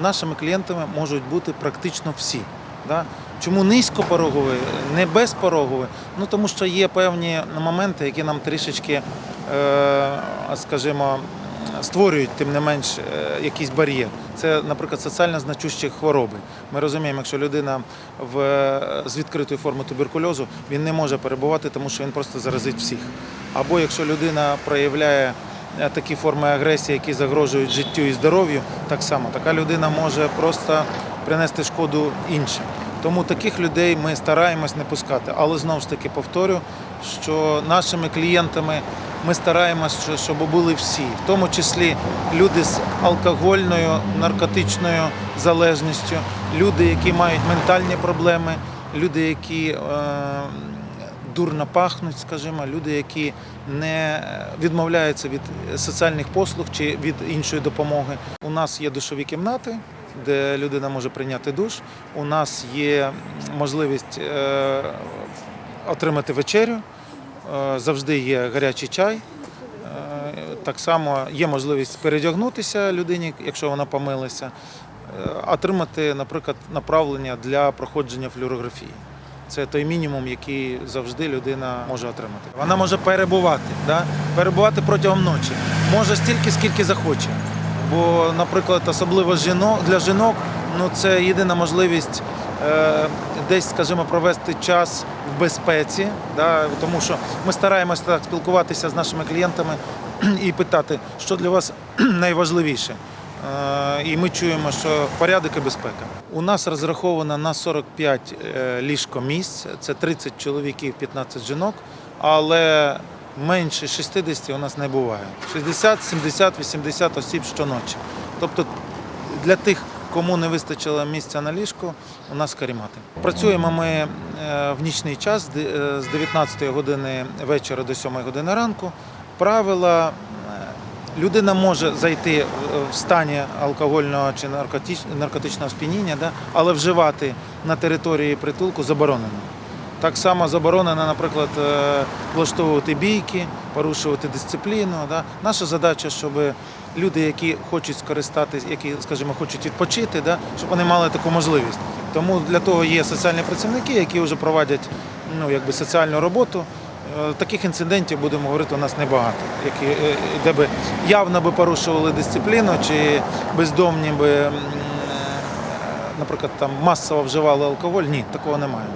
нашими клієнтами можуть бути практично всі. Да? Чому низькопорогові, не безпорогові? Ну тому що є певні моменти, які нам трішечки, е, скажімо, створюють тим не менш е, якийсь бар'єр. Це, наприклад, соціально значущі хвороби. Ми розуміємо, якщо людина в, з відкритою формою туберкульозу, він не може перебувати, тому що він просто заразить всіх. Або якщо людина проявляє е, такі форми агресії, які загрожують життю і здоров'ю, так само така людина може просто принести шкоду іншим. Тому таких людей ми стараємось не пускати. Але знову ж таки повторю, що нашими клієнтами ми стараємося, щоб були всі, в тому числі люди з алкогольною, наркотичною залежністю, люди, які мають ментальні проблеми, люди, які е, дурно пахнуть, скажімо, люди, які не відмовляються від соціальних послуг чи від іншої допомоги. У нас є душові кімнати, де людина може прийняти душ. У нас є можливість е, отримати вечерю. Е, Завжди є гарячий чай. Е, Так само є можливість передягнутися людині, якщо вона помилася, е, отримати, наприклад, направлення для проходження флюорографії. Це той мінімум, який завжди людина може отримати. Вона може перебувати, да? перебувати протягом ночі. Може стільки, скільки захоче. Бо, наприклад, особливо жінок, для жінок ну, це єдина можливість е, десь, скажімо, провести час в безпеці, да? тому що ми стараємося так спілкуватися з нашими клієнтами і питати, що для вас найважливіше. Е, І ми чуємо, що порядок і безпека. У нас розраховано на 45 е, ліжкомісць, це 30 чоловіків, 15 жінок, але менше 60 у нас не буває. 60, 70, 80 осіб щоночі. Тобто для тих, кому не вистачило місця на ліжку, у нас карімати. Працюємо ми е, в нічний час з де- е, 19 години вечора до 7 години ранку. Правила людина може зайти в- в стані алкогольного чи наркотичного сп'яніння, да, але вживати на території притулку заборонено. Так само заборонено, наприклад, е, влаштовувати бійки, порушувати дисципліну. Да. Наша задача, щоб люди, які хочуть скористатися, які, скажімо, хочуть відпочити, да, щоб вони мали таку можливість. Тому для того є соціальні працівники, які вже проводять ну, якби соціальну роботу. Е, Таких інцидентів, будемо говорити, у нас небагато, які, е, де би явно би порушували дисципліну, чи бездомні би, е, наприклад, там масово вживали алкоголь. Ні, такого немає.